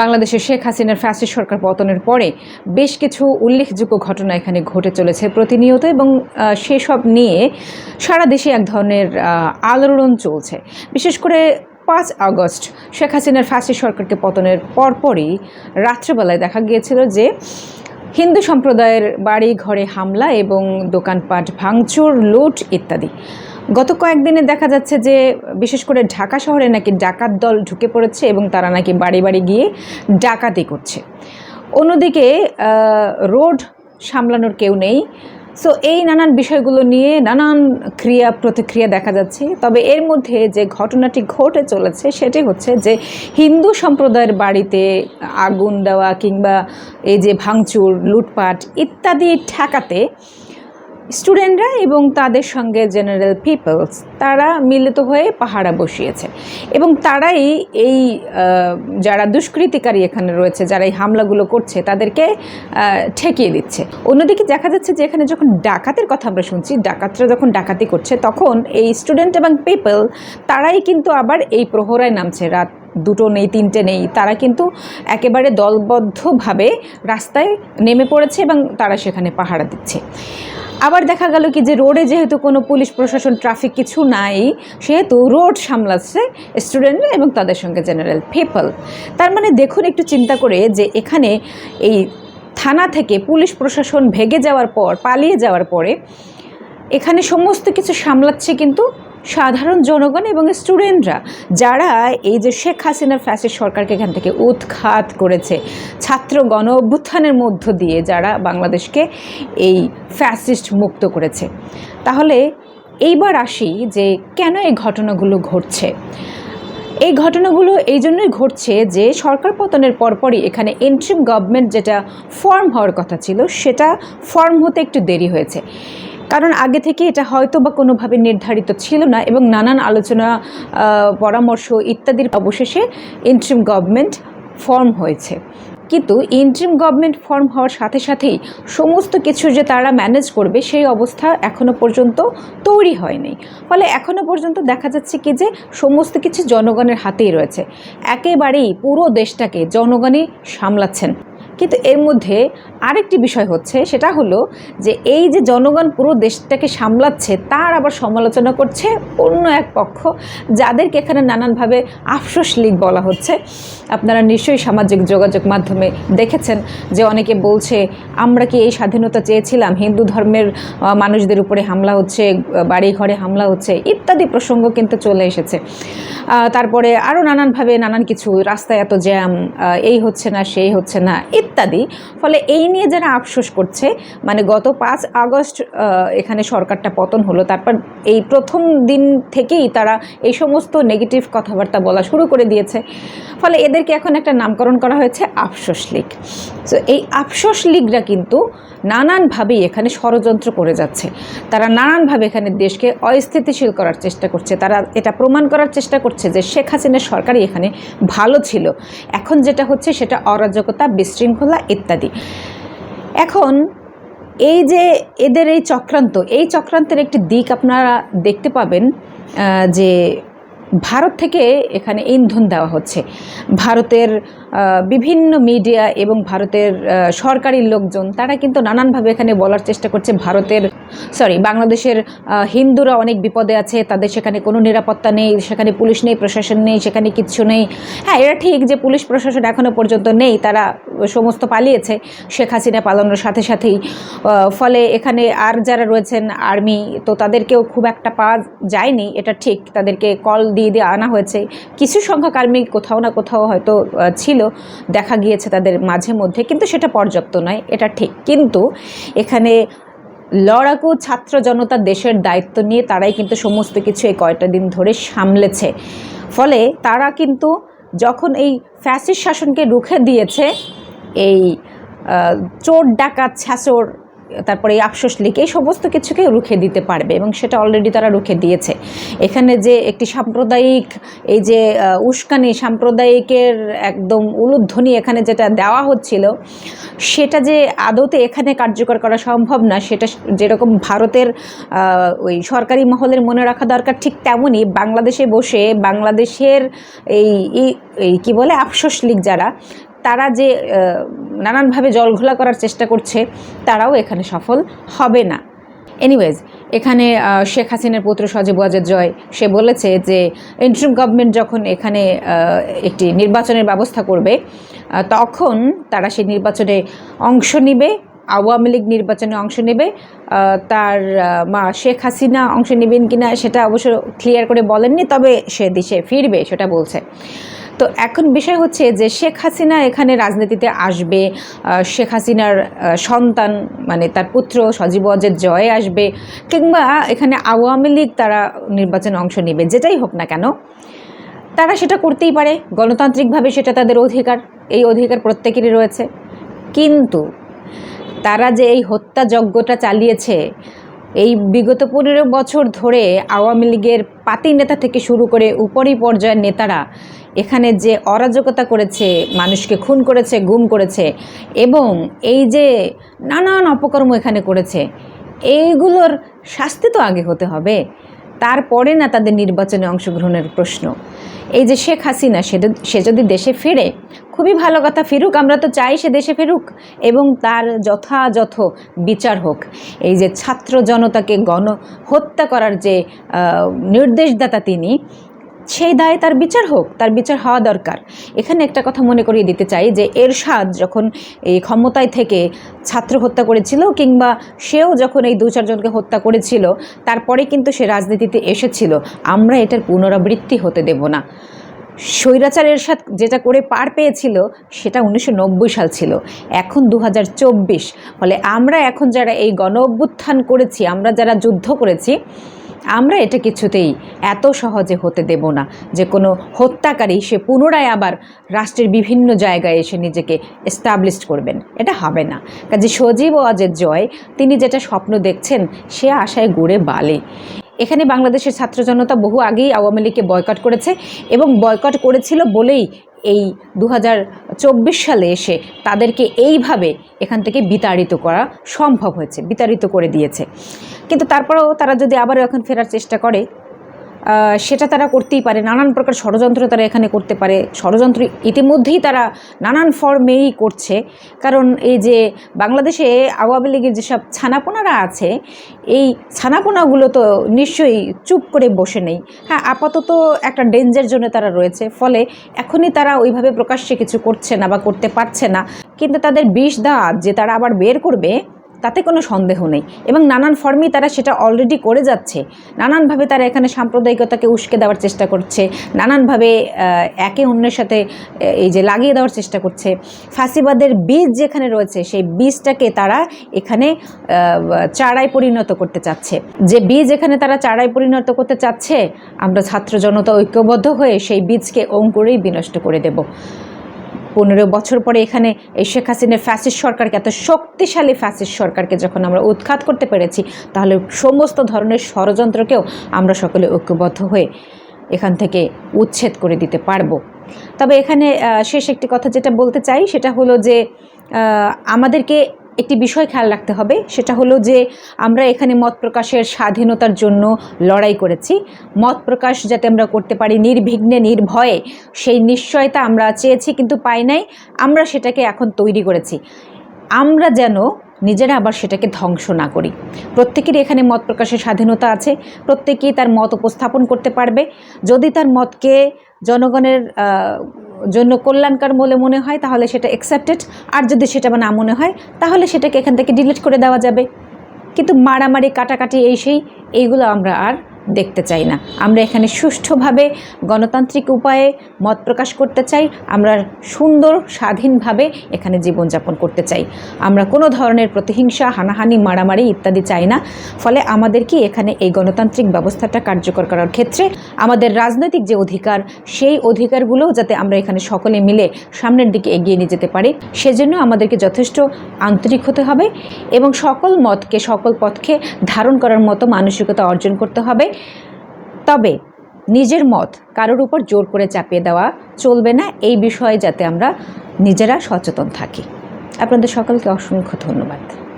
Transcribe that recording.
বাংলাদেশের শেখ হাসিনার ফ্যাসিস্ট সরকার পতনের পরে বেশ কিছু উল্লেখযোগ্য ঘটনা এখানে ঘটে চলেছে প্রতিনিয়ত এবং সেসব নিয়ে সারা দেশে এক ধরনের আলোড়ন চলছে। বিশেষ করে পাঁচ আগস্ট শেখ হাসিনার ফ্যাসিস্ট সরকারকে পতনের পরপরই রাত্রেবেলায় দেখা গিয়েছিল যে হিন্দু সম্প্রদায়ের বাড়ি ঘরে হামলা এবং দোকানপাট ভাঙচুর, লুট ইত্যাদি। গত কয়েকদিনে দেখা যাচ্ছে যে বিশেষ করে ঢাকা শহরে নাকি ডাকাত দল ঢুকে পড়েছে এবং তারা নাকি বাড়ি বাড়ি গিয়ে ডাকাতি করছে। অন্যদিকে রোড সামলানোর কেউ নেই। সো এই নানান বিষয়গুলো নিয়ে নানান ক্রিয়া প্রতিক্রিয়া দেখা যাচ্ছে। তবে এর মধ্যে যে ঘটনাটি ঘটে চলেছে, সেটি হচ্ছে যে হিন্দু সম্প্রদায়ের বাড়িতে আগুন দেওয়া কিংবা এই যে ভাঙচুর, লুটপাট ইত্যাদি ঠেকাতে স্টুডেন্টরা এবং তাদের সঙ্গে জেনারেল পিপলস, তারা মিলিত হয়ে পাহারা বসিয়েছে। এবং তারাই এই যারা দুষ্কৃতিকারী এখানে রয়েছে, যারা এই হামলাগুলো করছে, তাদেরকে ঠেকিয়ে দিচ্ছে। অন্যদিকে দেখা যাচ্ছে যে এখানে যখন ডাকাতের কথা আমরা শুনছি, ডাকাতরা যখন ডাকাতি করছে, তখন এই স্টুডেন্ট এবং পিপল, তারাই কিন্তু আবার এই প্রহরায় নামছে। রাত দুটো নেই, তিনটে নেই, তারা কিন্তু একেবারে দলবদ্ধভাবে রাস্তায় নেমে পড়েছে এবং তারা সেখানে পাহারা দিচ্ছে। আবার দেখা গেল কি যে রোডে যেহেতু কোনো পুলিশ প্রশাসন ট্রাফিক কিছু নাই, সেহেতু রোড সামলাচ্ছে স্টুডেন্টরা এবং তাদের সঙ্গে জেনারেল পিপল তার মানে দেখুন একটু চিন্তা করে যে এখানে এই থানা থেকে পুলিশ প্রশাসন ভেগে যাওয়ার পর, পালিয়ে যাওয়ার পরে এখানে সমস্ত কিছু সামলাচ্ছে কিন্তু সাধারণ জনগণ এবং স্টুডেন্টরা যারা এই যে শেখ হাসিনার ফ্যাসিস্ট সরকারকে এখান থেকে উৎখাত করেছে, ছাত্র গণ অভ্যুত্থানের মধ্য দিয়ে যারা বাংলাদেশকে এই ফ্যাসিস্ট মুক্ত করেছে। তাহলে এইবার আসি যে কেন এই ঘটনাগুলো ঘটছে? এই ঘটনাগুলো এই জন্যই ঘটছে যে সরকার পতনের পরপরই এখানে এন্ট্রিম গভর্নমেন্ট যেটা ফর্ম হওয়ার কথা ছিল, সেটা ফর্ম হতে একটু দেরি হয়েছে। কারণ আগে থেকে এটা হয়তো বা কোনোভাবে নির্ধারিত ছিল না এবং নানান আলোচনা পরামর্শ ইত্যাদির অবশেষে এন্ট্রিম গভর্নমেন্ট ফর্ম হয়েছে। কিন্তু ইন্ট্রিম গভর্নমেন্ট ফর্ম হওয়ার সাথে সাথেই সমস্ত কিছু যে তারা ম্যানেজ করবে সেই অবস্থা এখনও পর্যন্ত তৈরি হয়নি। ফলে এখনও পর্যন্ত দেখা যাচ্ছে কি যে সমস্ত কিছু জনগণের হাতেই রয়েছে। একেবারেই পুরো দেশটাকে জনগণই সামলাচ্ছেন। কিন্তু এর মধ্যে আরেকটি বিষয় হচ্ছে, সেটা হলো যে এই যে জনগণ পুরো দেশটাকে সামলাচ্ছে, তার আবার সমালোচনা করছে অন্য এক পক্ষ, যাদেরকে এখানে নানানভাবে আফসোস লীগ বলা হচ্ছে। আপনারা নিশ্চয়ই সামাজিক যোগাযোগ মাধ্যমে দেখেছেন যে অনেকে বলছে, আমরা কি এই স্বাধীনতা চেয়েছিলাম? হিন্দু ধর্মের মানুষদের উপরে হামলা হচ্ছে বাড়ি ঘরে হামলা হচ্ছে, ইত্যাদি প্রসঙ্গ কিন্তু চলে এসেছে। তারপরে আরও নানানভাবে নানান কিছু, রাস্তায় এত জ্যাম এই হচ্ছে না, সেই হচ্ছে না, ইত্যাদি। ফলে এই নিয়ে যারা আফসোস করছে মানে গত পাঁচ আগস্ট এখানে সরকারটা পতন হলো, তারপর এই প্রথম দিন থেকেই তারা এই সমস্ত নেগেটিভ কথাবার্তা বলা শুরু করে দিয়েছে। ফলে এদেরকে এখন একটা নামকরণ করা হয়েছে আফসোস লীগ। তো এই আফসোস লীগরা কিন্তু নানানভাবেই এখানে ষড়যন্ত্র করে যাচ্ছে। তারা নানানভাবে এখানে দেশকে অস্থিতিশীল করার চেষ্টা করছে। তারা এটা প্রমাণ করার চেষ্টা করছে যে শেখ হাসিনার সরকারই এখানে ভালো ছিল। এখন যেটা হচ্ছে সেটা অরাজকতা, বিশৃঙ্খলা ইত্যাদি। এখন এই যে এদের এই চক্রান্ত, এই চক্রান্তের একটি দিক আপনারা দেখতে পাবেন যে ভারত থেকে এখানে ইন্ধন দেওয়া হচ্ছে। ভারতের বিভিন্ন মিডিয়া এবং ভারতের সরকারি লোকজন, তারা কিন্তু নানানভাবে এখানে বলার চেষ্টা করছে। ভারতের সরি বাংলাদেশের হিন্দুরা অনেক বিপদে আছে, তাদের সেখানে কোনো নিরাপত্তা নেই, সেখানে পুলিশ নেই, প্রশাসন নেই, সেখানে কিচ্ছু নেই। হ্যাঁ এরা ঠিক যে পুলিশ প্রশাসন এখনও পর্যন্ত নেই, তারা সমস্ত পালিয়েছে শেখ হাসিনা পালানোর সাথে সাথেই। ফলে এখানে আর যারা রয়েছেন আর্মি, তো তাদেরকেও খুব একটা পাওয়া যায়নি, এটা ঠিক। তাদেরকে কল দিয়ে দিয়ে আনা হয়েছে। কিছু সংখ্যক আর্মি কোথাও না কোথাও হয়তো ছিল, দেখা গিয়েছে তাদের মাঝে মধ্যে, কিন্তু সেটা পর্যাপ্ত নয়, এটা ঠিক। কিন্তু এখানে লড়াকু ছাত্র জনতা দেশের দায়িত্ব নিয়ে তারাই কিন্তু সমস্ত কিছু এই কয়টা দিন ধরে সামলেছে। ফলে তারা কিন্তু যখন এই ফ্যাসিস শাসনকে রুখে দিয়েছে এই চোর, ডাকাত ছ্যাচোর তারপরে এই আফসোস লীগ এই সমস্ত কিছুকে রুখে দিতে পারবে এবং সেটা অলরেডি তারা রুখে দিয়েছে। এখানে যে একটি সাম্প্রদায়িক, এই যে উস্কানি, সাম্প্রদায়িকের একদম উলুধ্বনি এখানে যেটা দেওয়া হচ্ছিল, সেটা যে আদৌতে এখানে কার্যকর করা সম্ভব না, সেটা যেরকম ভারতের ওই সরকারি মহলের মনে রাখা দরকার ঠিক তেমনই বাংলাদেশে বসে বাংলাদেশের এই, এই- এই কী বলে, আফসোস লীগ যারা তারা যে নানানভাবে জলঘোলা করার চেষ্টা করছে, তারাও এখানে সফল হবে না। এনিওয়েজ এখানে শেখ হাসিনার পুত্র সজীব ওয়াজেদ জয়, সে বলেছে যে ইন্টারিম গভর্নমেন্ট যখন এখানে একটি নির্বাচনের ব্যবস্থা করবে তখন তারা সেই নির্বাচনে অংশ নিবে, আওয়ামী লীগ নির্বাচনে অংশ নেবে তার মা শেখ হাসিনা অংশ নেবেন কিনা সেটা অবশ্য ক্লিয়ার করে বলেননি, তবে সে দেশে ফিরবে, সেটা বলছে। তো এখন বিষয় হচ্ছে যে শেখ হাসিনা এখানে রাজনীতিতে আসবে শেখ হাসিনার সন্তান মানে তার পুত্র সজীব অজের জয় আসবে, কিংবা এখানে আওয়ামী লীগ তারা নির্বাচনে অংশ নেবে, যেটাই হোক না কেন, তারা সেটা করতেই পারে, গণতান্ত্রিকভাবে সেটা তাদের অধিকার, এই অধিকার প্রত্যেকেরই রয়েছে। কিন্তু তারা যে এই হত্যাযজ্ঞটা চালিয়েছে এই বিগত পনেরো বছর ধরে আওয়ামী লীগের পাতি নেতা থেকে শুরু করে উপরি পর্যায়ের নেতারা এখানে যে অরাজকতা করেছে, মানুষকে খুন করেছে, গুম করেছে এবং এই যে নানান অপকর্ম এখানে করেছে, এইগুলোর শাস্তি তো আগে হতে হবে। তারপরে না তাদের নির্বাচনে অংশগ্রহণের প্রশ্ন। এই যে শেখ হাসিনা, সে যদি দেশে ফিরে খুবই ভালো কথা, ফিরুক, আমরা তো চাই সে দেশে ফিরুক এবং তার যথাযথ বিচার হোক। এই যে ছাত্র জনতাকে গণ হত্যা করার যে নির্দেশদাতা তিনি, সেই দায়ে তার বিচার হোক, তার বিচার হওয়া দরকার। এখানে একটা কথা মনে করিয়ে দিতে চাই যে, এরশাদ যখন এই ক্ষমতায় থেকে ছাত্র হত্যা করেছিল কিংবা সেও যখন এই দু চারজনকে হত্যা করেছিল, তারপরে কিন্তু সে রাজনীতিতে এসেছিল, আমরা এটার পুনরাবৃত্তি হতে দেব না। স্বৈরাচার এরশাদ যেটা করে পার পেয়েছিল, সেটা উনিশশো নব্বই সাল ছিল। এখন দু হাজার চব্বিশ। ফলে আমরা এখন যারা এই গণ অভ্যুত্থান করেছি, আমরা যারা যুদ্ধ করেছি, আমরা এটা কিছুতেই এত সহজে হতে দেব না। যে কোনো হত্যাকারী সে পুনরায় আবার রাষ্ট্রের বিভিন্ন জায়গায় এসে নিজেকে এস্টাবলিশড করবেন, এটা হবে না। কাজে সজীব ওয়াজের জয়, তিনি যেটা স্বপ্ন দেখছেন, সে আশায় গড়ে বালে। এখানে বাংলাদেশের ছাত্র জনতা বহু আগেই আওয়ামী লীগকে বয়কট করেছে এবং বয়কট করেছিল বলেই এই দু হাজার চব্বিশ সালে এসে তাদেরকে এইভাবে এখান থেকে বিতাড়িত করা সম্ভব হয়েছে, বিতাড়িত করে দিয়েছে। কিন্তু তারপরেও তারা যদি আবারও এখন ফেরার চেষ্টা করে সেটা তারা করতেই পারে, নানান প্রকার ষড়যন্ত্র তারা এখানে করতে পারে। ষড়যন্ত্র ইতিমধ্যেই তারা নানান ফর্মেই করছে। কারণ এই যে বাংলাদেশে আওয়ামী লীগের যেসব ছানাপোনারা আছে, এই ছানাপোনাগুলো তো নিশ্চয়ই চুপ করে বসে নেই। হ্যাঁ আপাতত একটা ডেঞ্জার জন্য তারা রয়েছে, ফলে এখনই তারা ওইভাবে প্রকাশ্যে কিছু করছে না বা করতে পারছে না। কিন্তু তাদের বিষ দাঁত যে তারা আবার বের করবে তাতে কোনো সন্দেহ নেই। এবং নানান ফর্মেই তারা সেটা অলরেডি করে যাচ্ছে। নানানভাবে তারা এখানে সাম্প্রদায়িকতাকে উস্কে দেওয়ার চেষ্টা করছে। নানানভাবে একে অন্যের সাথে এই যে লাগিয়ে দেওয়ার চেষ্টা করছে। ফাঁসিবাদের বীজ যেখানে রয়েছে, সেই বীজটাকে তারা এখানে চারায় পরিণত করতে চাচ্ছে। যে বীজ এখানে তারা চারায় পরিণত করতে চাচ্ছে, আমরা ছাত্র জনতা ঐক্যবদ্ধ হয়ে সেই বীজকে অঙ্কুরেই বিনষ্ট করে দেব। পনেরো বছর পরে এখানে এই শেখ হাসিনের ফ্যাসিস সরকারকে, এত শক্তিশালী ফ্যাসিস সরকারকে যখন আমরা উৎখাত করতে পেরেছি, তাহলে সমস্ত ধরনের ষড়যন্ত্রকেও আমরা সকলে ঐক্যবদ্ধ হয়ে এখান থেকে উচ্ছেদ করে দিতে পারব। তবে এখানে শেষ একটি কথা যেটা বলতে চাই, সেটা হলো যে আমাদেরকে একটি বিষয় খেয়াল রাখতে হবে, সেটা হলো যে আমরা এখানে মত প্রকাশের স্বাধীনতার জন্য লড়াই করেছি। মত প্রকাশ যাতে আমরা করতে পারি নির্বিঘ্নে, নির্ভয়ে, সেই নিশ্চয়তা আমরা চেয়েছি কিন্তু পাই নাই, আমরা সেটাকে এখন তৈরি করেছি। আমরা যেন নিজেরা আবার সেটাকে ধ্বংস না করি। প্রত্যেকেরই এখানে মত প্রকাশের স্বাধীনতা আছে, প্রত্যেকেই তার মত উপস্থাপন করতে পারবে। যদি তার মতকে জনগণের জন্য কল্যাণকার বলে মনে হয়, তাহলে সেটা অ্যাকসেপ্টেড আর যদি সেটা না মনে হয়, তাহলে সেটাকে এখান থেকে ডিলিট করে দেওয়া যাবে। কিন্তু মারামারি, কাটাকাটি, এই সেই, এইগুলো আমরা আর দেখতে চাই না। আমরা এখানে সুষ্ঠুভাবে গণতান্ত্রিক উপায়ে মত প্রকাশ করতে চাই, আমরা সুন্দর, স্বাধীনভাবে এখানে জীবনযাপন করতে চাই। আমরা কোনো ধরনের প্রতিহিংসা, হানাহানি, মারামারি ইত্যাদি চাই না। ফলে আমাদের কি এখানে এই গণতান্ত্রিক ব্যবস্থাটা কার্যকর করার ক্ষেত্রে আমাদের রাজনৈতিক যে অধিকার, সেই অধিকারগুলো যাতে আমরা এখানে সকলে মিলে সামনের দিকে এগিয়ে নিয়ে যেতে পারি, সেজন্য আমাদেরকে যথেষ্ট আন্তরিক হতে হবে এবং সকল মতকে, সকল পথকে ধারণ করার মতো মানসিকতা অর্জন করতে হবে। তবে নিজের মত কারোর উপর জোর করে চাপিয়ে দেওয়া চলবে না। এই বিষয়ে যাতে আমরা নিজেরা সচেতন থাকি। আপনাদের সকলকে অসংখ্য ধন্যবাদ।